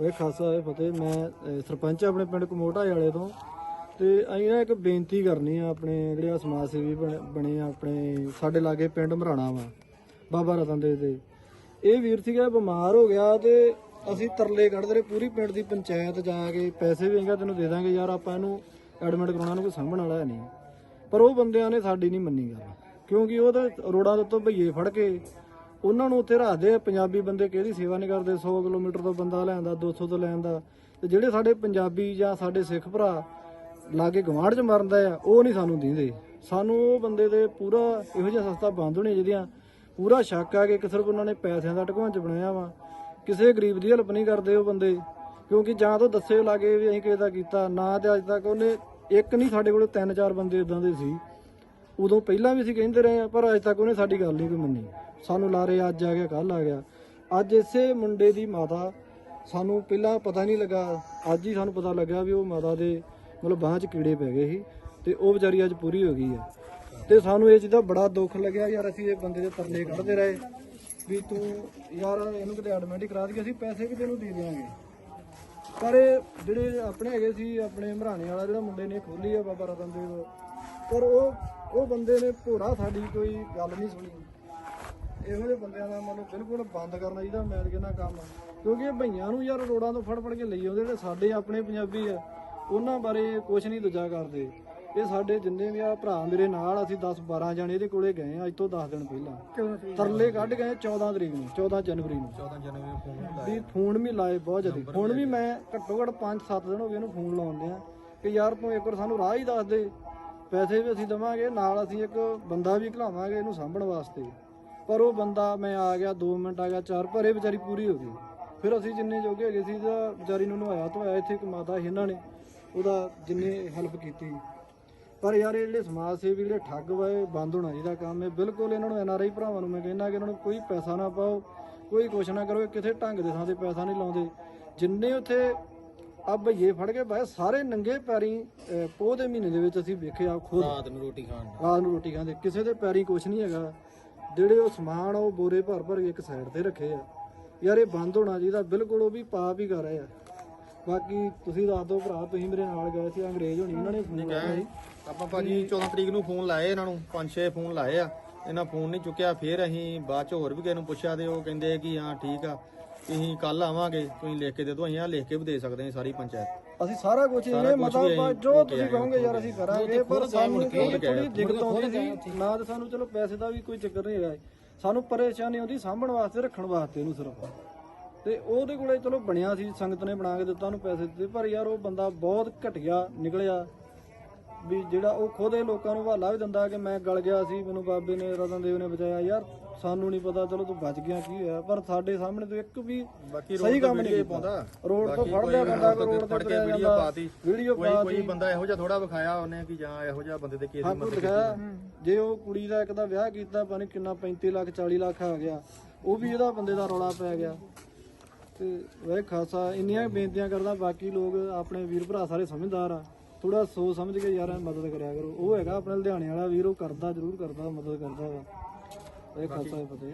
ਓਏ ਖਾਸਾ ਹੋਏ ਫਤਿਹ, ਮੈਂ ਸਰਪੰਚ ਆਪਣੇ ਪਿੰਡ ਕਮੋਟਾ ਵਾਲੇ ਤੋਂ। ਤੇ ਅਸੀਂ ਨਾ ਇੱਕ ਬੇਨਤੀ ਕਰਨੀ ਆ ਆਪਣੇ ਜਿਹੜੇ ਆ ਸਮਾਜ ਸੇਵੀ ਬਣੇ- ਬਣੇ ਆ ਆਪਣੇ, ਸਾਡੇ ਲਾਗੇ ਪਿੰਡ ਮਰਾਣਾ ਵਾ, ਬਾਬਾ ਰਤਨ ਦੇ। ਤੇ ਇਹ ਵੀਰ ਸੀਗਾ, ਬਿਮਾਰ ਹੋ ਗਿਆ ਤੇ ਅਸੀਂ ਤਰਲੇ ਕੱਢਦੇ ਰਹੇ, ਪੂਰੀ ਪਿੰਡ ਦੀ ਪੰਚਾਇਤ ਜਾ ਕੇ ਪੈਸੇ ਵੀ ਹੈਗਾ, ਤੈਨੂੰ ਦੇ ਦਾਂਗੇ ਯਾਰ, ਆਪਾਂ ਇਹਨੂੰ ਐਡਮਿਟ ਕਰਾਉਣਾ ਨੂੰ ਕੋਈ ਸਾਂਭਣ ਵਾਲਾ ਹੈ ਨਹੀਂ। ਪਰ ਉਹ ਬੰਦਿਆਂ ਨੇ ਸਾਡੀ ਨਹੀਂ ਮੰਨੀ ਗੱਲ, ਕਿਉਂਕਿ ਉਹ ਤਾਂ ਰੋਡਾਂ ਦੇ ਉੱਤੋਂ ਭਈਏ ਫੜ ਕੇ ਉਹਨਾਂ ਨੂੰ ਉੱਥੇ ਰੱਖਦੇ ਆ, ਪੰਜਾਬੀ ਬੰਦੇ ਕਿਹਦੀ ਸੇਵਾ ਨਹੀਂ ਕਰਦੇ 100 ਕਿਲੋਮੀਟਰ ਤੋਂ ਬੰਦਾ ਲੈਂਦਾ 200 ਤੋਂ ਲੈਂਦਾ। ਤੇ ਜਿਹੜੇ ਸਾਡੇ ਪੰਜਾਬੀ ਜਾਂ ਸਾਡੇ ਸਿੱਖ ਭਰਾ ਲਾਗੇ ਗਵਾਂਢ ਚ ਮਰਦਾ ਆ, ਉਹ ਨਹੀਂ ਸਾਨੂੰ ਦਿੰਦੇ। ਸਾਨੂੰ ਉਹ ਬੰਦੇ ਦੇ ਪੂਰਾ ਇਹੋ ਜਿਹਾ ਸਸਤਾ ਬੰਦ ਹੋਣੇ ਜਿਹਦੀਆਂ ਪੂਰਾ ਸ਼ੱਕ ਆ ਕਿ ਇੱਕ ਸਿਰਫ ਉਹਨਾਂ ਨੇ ਪੈਸਿਆਂ ਦਾ ਢਕਵਾਂਚ ਬਣਾਇਆ ਵਾ। ਕਿਸੇ ਗਰੀਬ ਦੀ ਹੈਲਪ ਨਹੀਂ ਕਰਦੇ ਉਹ ਬੰਦੇ, ਕਿਉਂਕਿ ਜਾਂ ਤਾਂ ਦੱਸੇ ਲਾਗੇ ਵੀ ਅਸੀਂ ਕਿਸੇ ਦਾ ਕੀਤਾ, ਨਾ ਤੇ ਅੱਜ ਤੱਕ ਉਹਨੇ ਇੱਕ ਨਹੀਂ ਸਾਡੇ ਕੋਲ ਤਿੰਨ ਚਾਰ ਬੰਦੇ ਇਦਾਂ ਦੇ ਸੀ। ਉਦੋਂ ਪਹਿਲਾਂ ਵੀ ਅਸੀਂ ਕਹਿੰਦੇ ਰਹੇ ਆ ਪਰ ਅੱਜ ਤੱਕ ਉਹਨੇ ਸਾਡੀ ਗੱਲ ਨਹੀਂ ਕੋਈ ਮੰਨੀ। ਸਾਨੂੰ ਲਾਰੇ ਅੱਜ ਆ ਗਿਆ ਕੱਲ ਆ ਗਿਆ। ਅੱਜ ਇਸੇ ਮੁੰਡੇ ਦੀ ਮਾਤਾ ਸਾਨੂੰ ਪਹਿਲਾਂ ਪਤਾ ਨਹੀਂ ਲੱਗਾ, ਅੱਜ ਹੀ ਸਾਨੂੰ ਪਤਾ ਲੱਗਾ ਵੀ ਉਹ ਮਾਤਾ ਦੇ ਮਤਲਬ ਬਾਂਹ 'ਚ ਕੀੜੇ ਪੈ ਗਏ ਸੀ ਤੇ ਉਹ ਵਿਚਾਰੀ ਅੱਜ ਪੂਰੀ ਹੋ ਗਈ ਆ। ਤੇ ਸਾਨੂੰ ਇਹ ਚੀਜ਼ ਦਾ ਬੜਾ ਦੁੱਖ ਲੱਗਿਆ, ਯਾਰ ਅਸੀਂ ਇਹ ਬੰਦੇ ਦੇ ਤਰਲੇ ਕੱਢਦੇ ਰਹੇ ਵੀ ਤੂੰ ਯਾਰ ਇਹਨੂੰ ਕਿਤੇ ਐਡਮਿਟ ਹੀ ਕਰਾ ਦਈਏ, ਅਸੀਂ ਪੈਸੇ ਕਿਤੇ ਨੂੰ ਦੇ ਦਿਆਂਗੇ। ਪਰ ਇਹ ਜਿਹੜੇ ਆਪਣੇ ਹੈਗੇ ਸੀ, ਆਪਣੇ ਮਹਰਾਣੇ ਵਾਲਾ ਜਿਹੜਾ ਮੁੰਡੇ ਨੇ ਖੋਲੀ ਆ ਬਾਬਾ ਰਤਨ ਦੇਵ ਪਰ ਉਹ ਉਹ ਬੰਦੇ ਨੇ ਭੋਰਾ ਸਾਡੀ ਕੋਈ ਗੱਲ ਨਹੀਂ ਸੁਣੀ। ਇਹੋ ਜਿਹੇ ਬੰਦਿਆਂ ਦਾ ਮਤਲਬ ਬਿਲਕੁਲ ਬੰਦ ਕਰਨਾ ਚਾਹੀਦਾ ਮੈਂ ਕਹਿੰਦਾ ਕੰਮ। ਕਿਉਂਕਿ ਇਹ ਭਈਆਂ ਨੂੰ ਯਾਰ ਰੋਡਾਂ ਤੋਂ ਫੜ ਫੜ ਕੇ ਲਈ ਆਉਂਦੇ ਜਿਹੜੇ ਸਾਡੇ ਆਪਣੇ ਪੰਜਾਬੀ ਆ ਉਹਨਾਂ ਬਾਰੇ ਕੁਝ ਨਹੀਂ ਦੂਜਾ ਕਰਦੇ। ਇਹ ਸਾਡੇ ਜਿੰਨੇ ਵੀ ਆ ਭਰਾ ਮੇਰੇ ਨਾਲ ਅਸੀਂ 10 12 ਜਣੇ ਇਹਦੇ ਕੋਲੇ ਗਏ ਆ ਅੱਜ ਤੋਂ 10 ਦਿਨ ਪਹਿਲਾਂ। ਤਰਲੇ ਕੱਢ ਗਏ 14 ਤਰੀਕ ਨੂੰ 14 ਜਨਵਰੀ ਨੂੰ। 14 ਜਨਵਰੀ ਨੂੰ ਫੋਨ ਵੀ ਫੋਨ ਵੀ ਲਾਏ ਬਹੁਤ ਜ਼ਿਆਦਾ। ਹੁਣ ਵੀ ਮੈਂ ਘੱਟੋ ਘੱਟ 5-7 ਦਿਨ ਹੋ ਗਏ ਇਹਨੂੰ ਫੋਨ ਲਾਉਂਦੇ ਆ ਕਿ ਯਾਰ ਤੂੰ ਇੱਕ ਵਾਰ ਸਾਨੂੰ ਰਾਹ ਹੀ ਦੱਸ ਦੇ। ਪੈਸੇ ਵੀ ਅਸੀਂ ਦਵਾਂਗੇ, ਨਾਲ ਅਸੀਂ ਇੱਕ ਬੰਦਾ ਵੀ ਘਲਾਵਾਂਗੇ ਇਹਨੂੰ ਸਾਂਭਣ ਵਾਸਤੇ। ਪਰ ਉਹ ਬੰਦਾ ਮੈਂ ਆ ਗਿਆ 2 ਮਿੰਟ ਆ ਗਿਆ, ਚਾਰ, ਪਰ ਇਹ ਵਿਚਾਰੀ ਪੂਰੀ ਹੋ ਗਈ। ਫਿਰ ਅਸੀਂ ਜਿੰਨੇ ਜੋਗੇ ਹੈਗੇ ਸੀ ਤਾਂ ਵਿਚਾਰੀ ਨੂੰ ਨਵਾਇਆ ਧੋਇਆ, ਇੱਥੇ ਇੱਕ ਮਾਤਾ ਸੀ ਇਹਨਾਂ ਨੇ, ਉਹਦਾ ਜਿੰਨੇ ਹੈਲਪ ਕੀਤੀ। ਪਰ ਯਾਰ ਇਹ ਜਿਹੜੇ ਸਮਾਜ ਸੇਵੀ, ਜਿਹੜੇ ਠੱਗ ਵਾ, ਇਹ ਬੰਦ ਹੋਣਾ ਜਿਹਦਾ ਕੰਮ। ਹੈ ਬਿਲਕੁਲ ਇਹਨਾਂ ਨੂੰ ਐਨਆਰਆਈ ਭਰਾਵਾਂ ਨੂੰ ਮੈਂ ਕਹਿੰਦਾ ਕਿ ਇਹਨਾਂ ਨੂੰ ਕੋਈ ਪੈਸਾ ਨਾ ਪਾਓ, ਕੋਈ ਕੁਛ ਨਾ ਕਰੋ ਕਿਸੇ ਢੰਗ ਦੇ ਥਾਂ ਤੇ ਪੈਸਾ ਨਹੀਂ ਲਾਉਂਦੇ। ਜਿੰਨੇ ਉੱਥੇ ਆ ਭਈਏ ਫੜ ਕੇ ਬਾਏ ਸਾਰੇ ਨੰਗੇ ਪੈਰੀ ਪੋਹ ਦੇ ਮਹੀਨੇ ਦੇ ਵਿੱਚ ਅਸੀਂ ਵੇਖਿਆ ਖੁਦ। ਰਾਤ ਨੂੰ ਰੋਟੀ ਖਾਣ। ਰਾਤ ਨੂੰ ਰੋਟੀ ਖਾਂਦੇ ਕਿਸੇ ਦੇ ਪੈਰੀ ਕੁਛ ਨਹੀਂ ਹੈਗਾ। ਜਿਹੜੇ ਉਹ ਸਮਾਨ ਉਹ ਬੋਰੇ ਭਰ ਭਰ ਕੇ ਇੱਕ ਸਾਈਡ ਤੇ ਰੱਖੇ ਆ। ਯਾਰ ਇਹ ਬੰਦ ਹੋਣਾ ਚਾਹੀਦਾ ਬਿਲਕੁਲ ਉਹ ਵੀ ਪਾਪ ਹੀ ਕਰ ਰਹੇ ਆ। ਬਾਕੀ ਤੁਸੀਂ ਦੱਸ ਦਿਓ ਭਰਾ ਤੁਸੀਂ ਮੇਰੇ ਨਾਲ ਗਏ ਸੀ ਅੰਗਰੇਜ਼ ਹੋਣੀ ਉਹਨਾਂ ਨੇ ਫੋਨ ਲਾਇਆ ਸੀ। ਆਪਾਂ ਭਾਜੀ 14 ਤਰੀਕ ਨੂੰ ਫੋਨ ਲਾਏ ਇਹਨਾਂ ਨੂੰ ਪੰਜ ਛੇ ਫੋਨ ਲਾਏ ਆ। ਇਹਨਾਂ ਫੋਨ ਨਹੀਂ ਚੁੱਕਿਆ ਫਿਰ ਅਸੀਂ ਬਾਅਦ ਚ ਹੋਰ ਵੀ ਕਿਸੇ ਨੂੰ ਪੁੱਛਿਆ ਤੇ ਉਹ ਕਹਿੰਦੇ ਕਿ ਹਾਂ ਠੀਕ ਆ। ਅਸੀਂ ਕੱਲ ਆਵਾਂਗੇ ਤੁਸੀਂ ਲਿਖ ਕੇ ਦੇ ਦਿਓ ਅਸੀਂ ਆ ਲਿਖ ਕੇ ਵੀ ਦੇ ਸਕਦੇ ਹਾਂ ਸਾਰੀ ਪੰਚਾਇਤ। ਅਸੀਂ ਸਾਰਾ ਕੁਝ ਸਾਰਾ ਇਹ ਕੁਛ ਮਤਲਬ ਅਸੀਂ ਜੋ ਤੁਸੀਂ ਕਹੋਗੇ ਯਾਰ ਅਸੀਂ ਕਰਾਂਗੇ ਪਰ ਸਾਨੂੰ ਥੋੜੀ। ਦਿੱਕਤ ਆਉਂਦੀ ਸੀ ਨਾ। ਤਾਂ ਸਾਨੂੰ ਚਲੋ ਪੈਸੇ ਦਾ ਵੀ ਕੋਈ ਚੱਕਰ ਨਹੀਂ ਹੈਗਾ ਸਾਨੂੰ ਪਰੇਸ਼ਾਨੀ ਆਉਂਦੀ ਸਾਂਭਣ ਵਾਸਤੇ ਰੱਖਣ ਵਾਸਤੇ ਇਹਨੂੰ ਸਿਰਫ। ਤੇ ਉਹਦੇ ਕੋਲੇ ਚਲੋ ਬਣਿਆ ਸੀ ਸੰਗਤ ਨੇ ਬਣਾ ਕੇ ਦਿੱਤਾ ਉਹਨੂੰ ਪੈਸੇ ਦਿੱਤੇ ਪਰ ਯਾਰ ਉਹ ਬੰਦਾ ਬਹੁਤ ਘਟੀਆ ਨਿਕਲਿਆ। ਵੀ ਜਿਹੜਾ ਉਹ ਖੁਦ ਇਹ ਲੋਕਾਂ ਨੂੰ ਹਵਾਲਾ ਵੀ ਦਿੰਦਾ ਕਿ ਮੈਂ ਗਲ ਗਿਆ ਸੀ ਮੈਨੂੰ ਬਾਬੇ ਨੇ ਰਤਨ ਦੇਵ ਨੇ ਬਚਾਇਆ। ਯਾਰ ਸਾਨੂੰ ਨਹੀਂ ਪਤਾ ਚਲੋ ਤੂੰ ਬਚ ਗਿਆ ਕੀ ਹੋਇਆ? ਪਰ ਸਾਡੇ ਸਾਹਮਣੇ ਤੋਂ ਇੱਕ ਵੀ ਸਹੀ ਕੰਮ ਨਹੀਂ ਪਾਉਂਦਾ। ਰੋਡ ਤੋਂ ਫੜ ਲਿਆ ਬੰਦਾ ਰੋਡ ਤੋਂ ਫੜ ਕੇ ਵੀਡੀਓ। ਪਾਤੀ। ਵੀਡੀਓ ਕੋਈ ਪਾ ਕੋਈ ਬੰਦਾ ਇਹੋ ਜਿਹਾ ਥੋੜਾ ਵਿਖਾਇਆ ਉਹਨੇ ਕਿ ਜਾਂ ਇਹੋ ਜਿਹਾ ਬੰਦੇ ਕੇਸ ਦੀ ਮਦਦ ਦਿਖਾਇਆ ਜੇ ਉਹ ਕੁੜੀ ਦਾ ਇੱਕ ਦਾ ਵਿਆਹ ਕੀਤਾ ਪਤਾ ਨੀ ਕਿੰਨਾ 35 ਲੱਖ 40 ਲੱਖ ਆ ਗਿਆ। ਉਹ ਵੀ ਇਹਦਾ ਬੰਦੇ ਦਾ ਰੌਲਾ ਪੈ ਗਿਆ। ਤੇ ਵੈ ਖਾਸਾ ਇੰਨੀਆਂ ਬੇਨਤੀਆਂ ਕਰਦਾ ਬਾਕੀ ਲੋਕ ਆਪਣੇ ਵੀਰ ਭਰਾ ਸਾਰੇ ਸਮਝਦਾਰ ਆ। ਥੋੜਾ ਸੋਚ ਸਮਝ ਕੇ ਯਾਰ ਮਦਦ ਕਰਿਆ ਕਰੋ। ਉਹ ਹੈਗਾ ਆਪਣਾ ਲੁਧਿਆਣੇ ਵਾਲਾ ਵੀਰ, ਉਹ ਕਰਦਾ, ਜ਼ਰੂਰ ਕਰਦਾ, ਮਦਦ ਕਰਦਾ ਵਾ। ਇਹ ਖਾਸਾ ਹੀ ਪਤਾ